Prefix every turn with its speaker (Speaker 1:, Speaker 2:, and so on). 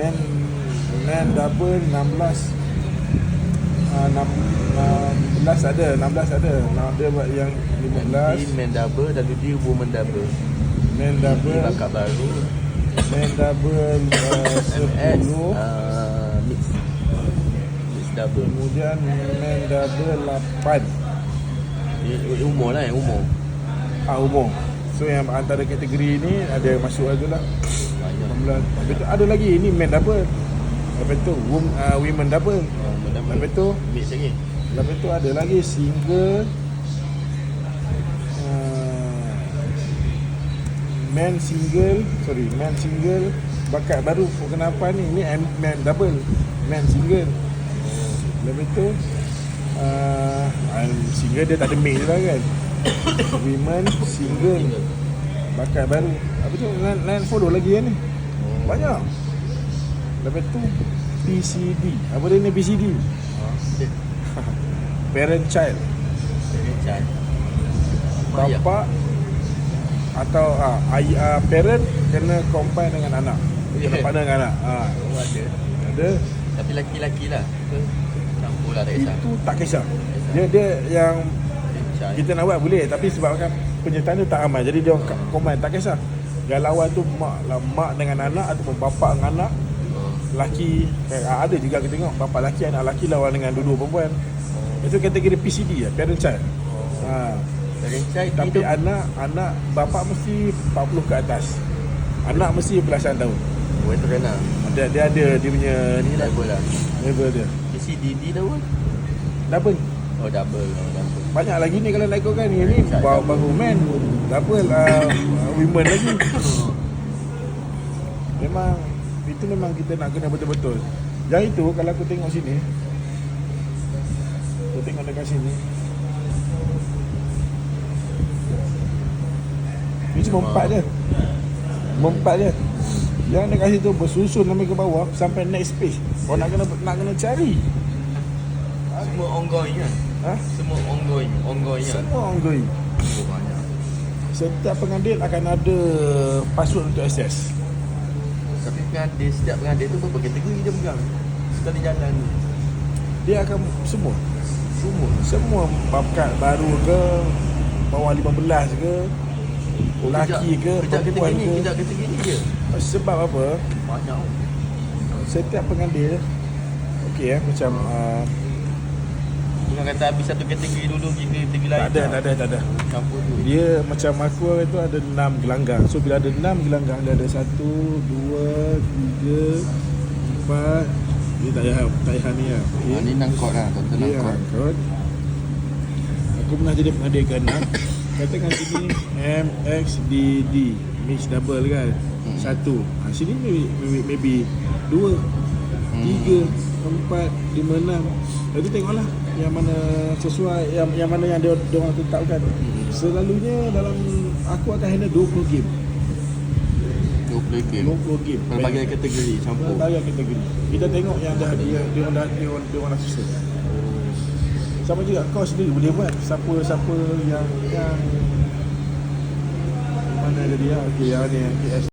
Speaker 1: Man Man double 16 uh, 6, 16 ada 16 ada. Nah, dia buat yang 15
Speaker 2: man double WD woman double. Ini
Speaker 1: double.
Speaker 2: bakat baru.
Speaker 1: Man double uh, 10
Speaker 2: MS uh, mix. Mix double.
Speaker 1: Kemudian Man double 8
Speaker 2: Ini ini umur lah yang umur.
Speaker 1: Ah, umur. So yang antara kategori ni ada masuk lah
Speaker 2: Banyak
Speaker 1: 16 Lepas tu ada lagi ni man double. Lepas tu wom, uh, women double.
Speaker 2: Double.
Speaker 1: Lepas tu
Speaker 2: mix lagi
Speaker 1: Lepas tu ada lagi single. Uh, Man single Sorry Man single. Bakat baru Kenapa ni Ni man double Man single. Lepas tu uh, Single dia tak ada mix lah kan. Women single. Bakat baru. Apa tu line follow lagi kan ni Banyak. Lepas tu PCD Apa dia ni PCD
Speaker 2: Oh,
Speaker 1: Parent child.
Speaker 2: Cai Banyak.
Speaker 1: Bapa Atau ah, ay, ah, Parent Kena combine dengan anak. Kena
Speaker 2: Yeah.
Speaker 1: partner dengan anak. Ah,
Speaker 2: Oh, ada.
Speaker 1: Ada.
Speaker 2: Tapi laki-laki lah? Campur lah tak kisah.
Speaker 1: Itu tak kisah. Dia dia yang Kita nak buat boleh. Tapi sebabkan Penyertaan tu tak ramai Jadi dia orang combine Tak kisah Galauan tu mak, lah, mak dengan anak Ataupun bapa dengan anak. Laki eh, ah, Ada juga kita tengok. Bapa laki anak laki lawan dengan dua-dua perempuan. Itu kategori PCD lah Parent child. Ha. Tapi anak Anak Bapa mesti 40 ke atas. Anak mesti belasan tahun.
Speaker 2: Oh itu kena
Speaker 1: Dia, dia ada Dia punya Ni lah.
Speaker 2: Lah.
Speaker 1: Level dia.
Speaker 2: Isi DD dah pun
Speaker 1: Double.
Speaker 2: Oh double. Oh double
Speaker 1: Banyak lagi ni Kalau nak ikutkan ni Ni baru, baru man. Double uh, Women lagi. Memang Itu memang kita nak kena betul-betul. Yang itu Kalau aku tengok sini Aku tengok dekat sini. Ni cuma empat je empat je Yang dekat situ bersusun sampai ke bawah Sampai next page. Kau nak kena nak kena cari
Speaker 2: Semua ongoing kan?
Speaker 1: Ha?
Speaker 2: Semua ongoing Ongoing kan?
Speaker 1: Semua ongoing.
Speaker 2: Oh banyak.
Speaker 1: Setiap pengadil akan ada password untuk akses
Speaker 2: Tapi pengadil Setiap pengadil tu berapa kategori dia pegang? Sekali jalan ni
Speaker 1: Dia akan semua.
Speaker 2: Semua?
Speaker 1: Semua bakat baru ke Bawah 15 ke Lelaki ke
Speaker 2: Kejap
Speaker 1: Perempuan
Speaker 2: kategori ni
Speaker 1: ke.
Speaker 2: Kejap kategori ni je.
Speaker 1: Sebab apa?
Speaker 2: Banyak.
Speaker 1: Setiap pengadil Okey eh Macam uh,
Speaker 2: Bukan kata habis satu kategori dulu Kita kategori lain.
Speaker 1: Tak ada tak ada tak ada.
Speaker 2: Campur tu
Speaker 1: Dia macam aku itu ada 6 gelanggang. So bila ada 6 gelanggang Dia ada 1, 2, 3, 4 Dia tak payah Tak payah ni lah. Okay.
Speaker 2: Ah, Ni nangkot lah Tonton
Speaker 1: Dia
Speaker 2: nangkot
Speaker 1: Aku pernah jadi pengadil ke enam Katakan sini MXDD Mix double kan?
Speaker 2: Hmm.
Speaker 1: Satu. Ha, Sini maybe, maybe, maybe Dua. Tiga Empat Lima Enam. Lepas tu tengoklah Yang mana sesuai Yang, yang mana yang dia, dia orang tetapkan. Selalunya dalam Aku akan handle 20 game.
Speaker 2: 20 game.
Speaker 1: 20 game.
Speaker 2: Pelbagai kategori Campur.
Speaker 1: Pelbagai kategori. Kita tengok yang dah dia, dia, orang dah dia, orang- dia orang dah susun sama juga kau sendiri boleh buat siapa siapa yang yang mana jadi ya okey yang ni KS